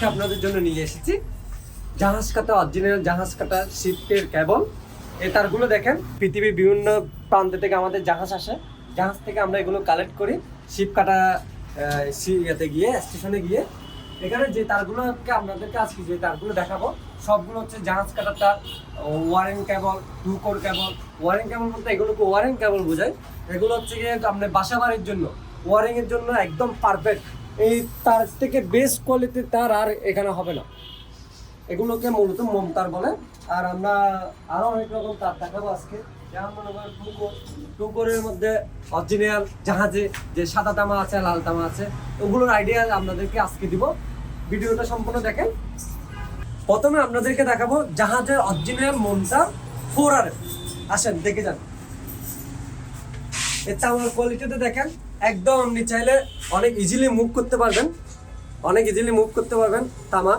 আজকে আপনাদের জন্য নিয়ে এসেছি। জাহাজ কাটা, অরিজিনাল জাহাজ কাটা শিপের কেবল। এ তারগুলো দেখেন, পৃথিবীর বিভিন্ন প্রান্ত থেকে আমাদের জাহাজ আসে। জাহাজ থেকে আমরা এগুলো কালেক্ট করি, শিপ কাটা ইয়েতে গিয়ে, স্টেশনে গিয়ে। এখানে যে তারগুলোকে আপনাদেরকে আজকে যে তারগুলো দেখাবো, সবগুলো হচ্ছে জাহাজ কাটার তার wiring cable, two core cable. Wiring cable বলতে এগুলোকে ওয়ারিং কেবল বোঝায়। এগুলো হচ্ছে গিয়ে আপনার বাসা বাড়ির জন্য, ওয়ারিংয়ের জন্য একদম পারফেক্ট এই তার থেকে বেস্ট কোয়ালিটির তার আর এখানে হবে না। এগুলোকে মূলত মোম তার বলে। আর আমরা আরও অনেক রকম তার দেখাবো আজকে। যেমন মনে করেন টুকোর মধ্যে অরিজিনাল জাহাজে যে সাদা তামা আছে, লাল তামা আছে, ওগুলোর আইডিয়া আপনাদেরকে আজকে দিব। ভিডিওটা সম্পূর্ণ দেখেন। প্রথমে আপনাদেরকে দেখাবো জাহাজের অরিজিনাল মোমটা ফোর আর আসেন, দেখে যান। এর তামার কোয়ালিটিতে দেখেন। একদম আপনি চাইলে অনেক ইজিলি মুভ করতে পারবেন। অনেক ইজিলি মুভ করতে পারবেন। তামা।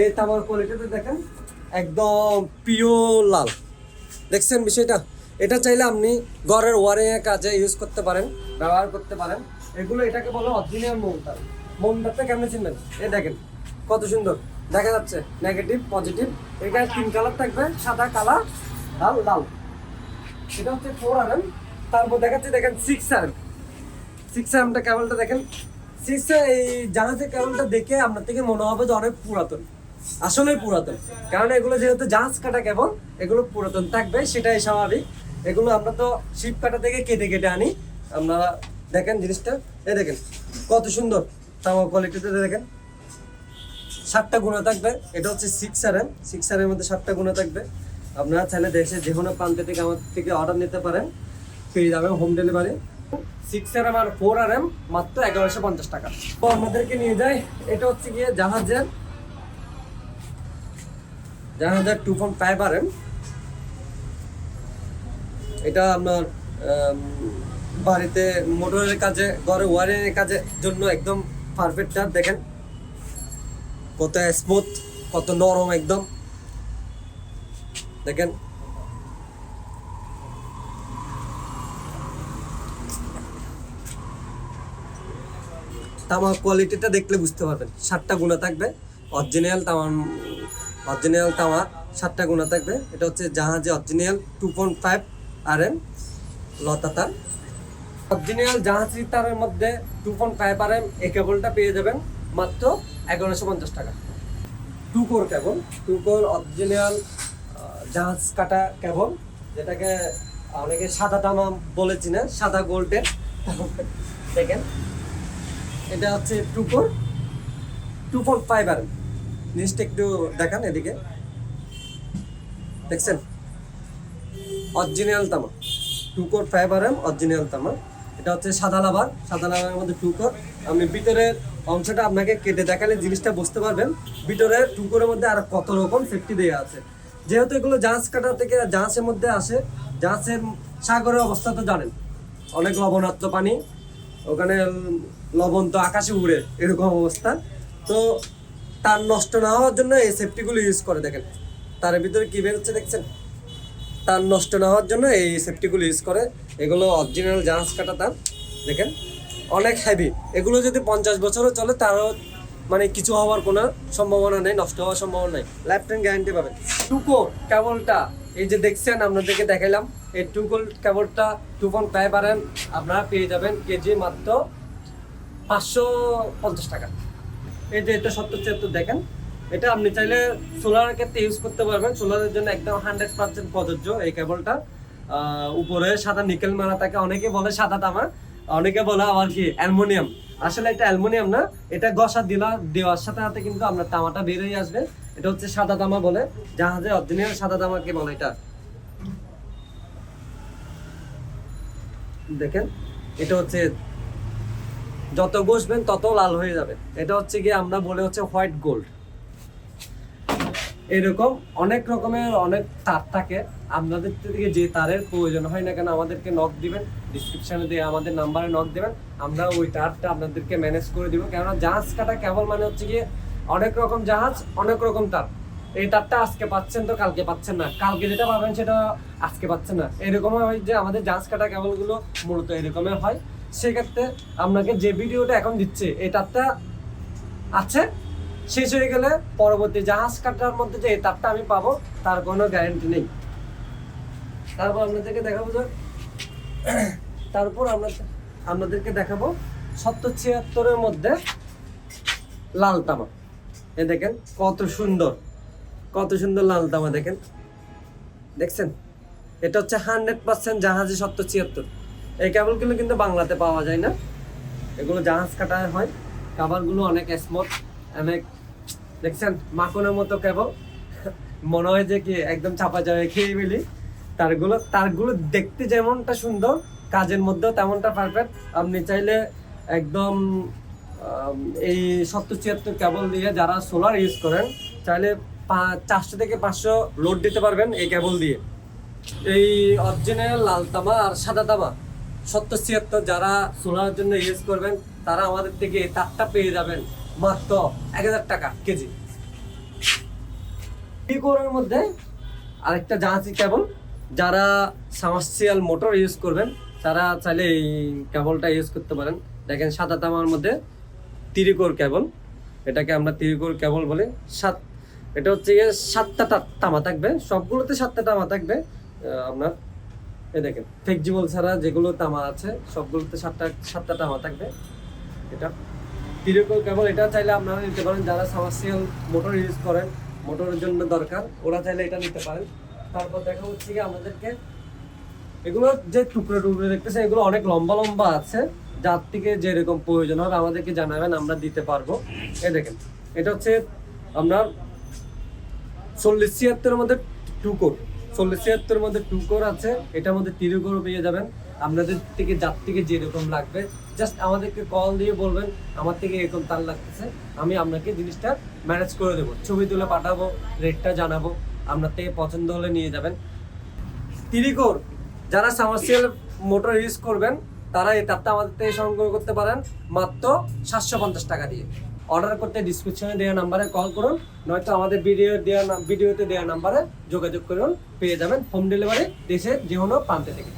এই তামার কোয়ালিটিতে দেখেন, একদম পিওর লাল। দেখছেন বিষয়টা? এটা চাইলে আপনি ঘরের ওয়ারিং কাজে ইউজ করতে পারেন, ব্যবহার করতে পারেন। এগুলো এটাকে বলে অরিজিনাল মোমটার মোমটারটা কেমনে চিনবেন? এই দেখেন, কত সুন্দর। দেখা যাচ্ছে নেগেটিভ পজিটিভ এটা তিন কালার থাকবে, সাদা, কালা, লাল লাল। এটা হচ্ছে ফোর আর তারপর দেখাচ্ছে, দেখেন সিক্স আর সিক্স এমটা কেবলটা দেখেন। সিক্স এই জাহাজের কেবলটা দেখে আপনার থেকে মনে হবে যে অনেক পুরাতন। আসলেই পুরাতন। কারণ এগুলো যেহেতু জাহাজ কাটা কেবল, এগুলো পুরাতন থাকবে, সেটাই স্বাভাবিক। এগুলো আমরা তো শিপ কাটা থেকে কেটে কেটে আনি। আপনারা দেখেন জিনিসটা। এই দেখেন, কত সুন্দর তামা কোয়ালিটিতে দেখেন। সাতটা গুণা থাকবে। এটা হচ্ছে six R M six R এর মধ্যে সাতটা গুণা থাকবে। আপনারা চাইলে দেশে যে কোনো প্রান্ত থেকে আমার থেকে অর্ডার নিতে পারেন। পেয়ে যাবেন home delivery six R M আর ফোর আর এম, মাত্র এগারোশো পঞ্চাশ টাকা। তো আমাদেরকে নিয়ে যায়, এটা হচ্ছে গিয়ে জাহাজের জাহাজের two point five R M. এটা আপনার বাড়িতে মোটরের কাজে, ঘরে ওয়ারিং এর কাজে জন্য একদম পারফেক্ট তার দেখেন। কত স্মুথ কত নরম একদম। দেখেন। তামার কোয়ালিটিটা দেখলে বুঝতে পারবেন। সাতটা গুণা থাকবে অরিজিনাল তামার অরিজিনাল তামা, সাতটা গুণা থাকবে। এটা হচ্ছে জাহাজে original two point five R M লতা তার। অরিজিনাল জাহাজি তারের মধ্যে two point five R M এই কেবলটা পেয়ে যাবেন মাত্র এগারোশো পঞ্চাশ টাকা। Two core cable two core original জাহাজ কাটা কেবল, যেটাকে অনেকে সাদা তামা বলেছি না সাদা গোল্ডের দেখেন এটা হচ্ছে two core two four five R জিনিসটা একটু দেখান এদিকে। দেখছেন? অরিজিনাল তামা। Two core five R M, original তামা। এটা হচ্ছে সাদা লাভার, সাদা লাভারের মধ্যে টু কোর আমি ভিতরের অংশটা আপনাকে কেটে দেখালে জিনিসটা বুঝতে পারবেন। ভিতরে টু কোরের মধ্যে আর কত রকম সেফটি দেওয়া আছে। যেহেতু এগুলো জাহাজ কাটা থেকে জাহাজের মধ্যে আসে, জাহাজের সাগরের অবস্থা তো জানেন। অনেক লবণাক্ত পানি, ওখানে লবণ তো আকাশে উড়ে, এরকম অবস্থা। তো তার নষ্ট না হওয়ার জন্য এই সেফটিগুলো ইউজ করে, দেখেন। তার ভিতরে কি বের হচ্ছে দেখছেন? তার নষ্ট না হওয়ার জন্য এই সেফটিগুলো ইউজ করে। এগুলো অরিজিনাল জাহাজ কাটা তার, দেখেন। অনেক হেভি এগুলো যদি পঞ্চাশ বছরও চলে, তারও মানে কিছু হওয়ার কোনো সম্ভাবনা নেই, নষ্ট হওয়ার সম্ভাবনা নেই। লাইফ টাইম গ্যারান্টি পাবেন টুকো কেবলটা এই যে দেখছেন, আপনাদেরকে দেখাইলাম। এই টুকোল কেবলটা টু পয়েন্ট ফাইভ আর আপনারা পেয়ে যাবেন কেজি মাত্র পাঁচশো পঞ্চাশ টাকা। এই যে এটা সত্তর ছিয়াত্তর দেখেন, এটা আপনি চাইলে সোলারের ক্ষেত্রে ইউজ করতে পারবেন। সোলারের জন্য একদম হান্ড্রেড পার্সেন্ট প্রযোজ্য এই কেবলটা উপরে সাদা নিকেল মারা থাকে, অনেকে বলে সাদা তামা, অনেকে বলে আবার কি, অ্যালুমিনিয়াম। আসলে এটা অ্যালুমিনিয়াম না, এটা গসা দিলা, দেওয়ার সাথে সাথে কিন্তু আপনার তামাটা বেরিয়ে আসবে। এটা হচ্ছে সাদা তামা বলে, জাহাজে অরিজিনাল সাদা তামাকে বলে এটা। দেখেন, এটা হচ্ছে যত বসবেন তত লাল হয়ে যাবে। এটা হচ্ছে গিয়ে আমরা বলে হচ্ছে হোয়াইট গোল্ড। এরকম অনেক রকমের অনেক তার থাকে। আপনাদের থেকে যে তারের প্রয়োজন হয় না কেন আমাদেরকে নক দিবেন ডিসক্রিপশনে দিয়ে আমাদের নাম্বারে নক দিবেন, আমরা ওই তারটা আপনাদেরকে ম্যানেজ করে দিব। কেননা জাহাজ কাটা কেবল মানে হচ্ছে গিয়ে অনেক রকম জাহাজ, অনেক রকম তার। এই তারটা আজকে পাচ্ছেন তো কালকে পাচ্ছেন না। কালকে যেটা পাবেন সেটা আজকে পাচ্ছেন না। এরকম হয় যে আমাদের জাহাজ কাটা কেবলগুলো মূলত এরকমের হয়। সেক্ষেত্রে আপনাকে যে ভিডিওটা এখন দিচ্ছে এই তারটা আছে, শেষ হয়ে গেলে পরবর্তী জাহাজ কাটার মধ্যে যে তারটা আমি পাবো, তার কোনো গ্যারান্টি নেই। তারপর আপনাদেরকে দেখাবো যে, তারপর আমরা আপনাদেরকে দেখাবো সত্তর ছিয়াত্তরের মধ্যে লাল তামা। এ দেখেন কত সুন্দর কত সুন্দর লাল তামা দেখেন। দেখছেন? এটা হচ্ছে হান্ড্রেড পার্সেন্ট জাহাজে সত্তর ছিয়াত্তর। এই কেবলগুলো কিন্তু বাংলাতে পাওয়া যায় না। এগুলো জাহাজ কাটা হয়। কাবারগুলো অনেক স্মুথ অনেক, দেখছেন? মাখনের মতো কেবল মনে হয় যে কি একদম চাপা যাবে খেয়ে ফেলি। তারগুলো তারগুলো দেখতে যেমনটা সুন্দর, কাজের মধ্যেও তেমনটা পারফেক্ট আপনি চাইলে একদম এই সত্তর ছিয়াত্তর কেবল দিয়ে যারা সোলার ইউজ করেন, চাইলে চারশো থেকে পাঁচশো লোড দিতে পারবেন এই কেবল দিয়ে। এই অরিজিনাল লাল তামা আর সাদা তামা। সত্তর ছিয়াত্তর যারা সোলারের জন্য ইউজ করবেন, তারা আমাদের থেকে তারটা পেয়ে যাবেন মাত্র এক হাজার টাকা কেজি। টিকোরের মধ্যে আরেকটা জাহাজি কেবল, যারা সামার্সিয়াল মোটর ইউজ করবেন, তারা চাইলে এই কেবলটা ইউজ করতে পারেন। দেখেন সাদা তামার মধ্যে তিরিকোর কেবল, এটাকে আমরা তিরিকোর কেবল বলি। সাত, এটা হচ্ছে সাতটা তামা থাকবে, সবগুলোতে সাতটা তামা থাকবে আপনার। এই দেখেন ফ্লেক্সিবল ছাড়া যেগুলো তামা আছে, সবগুলোতে সাতটা সাতটা তামা থাকবে। এটা। তিরিকোর কেবল এটা চাইলে আপনারা নিতে পারেন। যারা সামার্সিয়াল মোটর ইউজ করেন মোটরের জন্য দরকার, ওরা চাইলে এটা নিতে পারেন। তারপর দেখা হচ্ছে কি, আমাদেরকে এগুলো যে টুকরো টুকরো দেখতেছে এগুলো অনেক লম্বা লম্বা আছে। যার থেকে যেরকম প্রয়োজন হবে, আমাদেরকে জানাবেন, আমরা দিতে পারব। এ দেখেন, এটা হচ্ছে আপনার চল্লিশ ছিয়াত্তরের মধ্যে টুকোর চল্লিশ ছিয়াত্তরের মধ্যে টুকোর আছে, এটার মধ্যে তিরুকোরও পেয়ে যাবেন। আপনাদের থেকে যার থেকে যেরকম লাগবে জাস্ট আমাদেরকে কল দিয়ে বলবেন, আমার থেকে এরকম তার লাগতেছে, আমি আপনাকে জিনিসটা ম্যানেজ করে দেবো। ছবি তুলে পাঠাবো রেটটা জানাব, আপনার থেকে পছন্দ হলে নিয়ে যাবেন। তিরিকোর যারা সামার্সিয়াল মোটর ইউজ করবেন, তারা এই তারটা আমাদের থেকে সংগ্রহ করতে পারেন মাত্র সাতশো পঞ্চাশ টাকা দিয়ে। অর্ডার করতে ডিসক্রিপশনে দেওয়া নাম্বারে কল করুন, নয়তো আমাদের ভিডিও দেওয়া ভিডিওতে দেওয়া নাম্বারে যোগাযোগ করুন, পেয়ে যাবেন হোম ডেলিভারি দেশের যে কোনো প্রান্তে থেকে।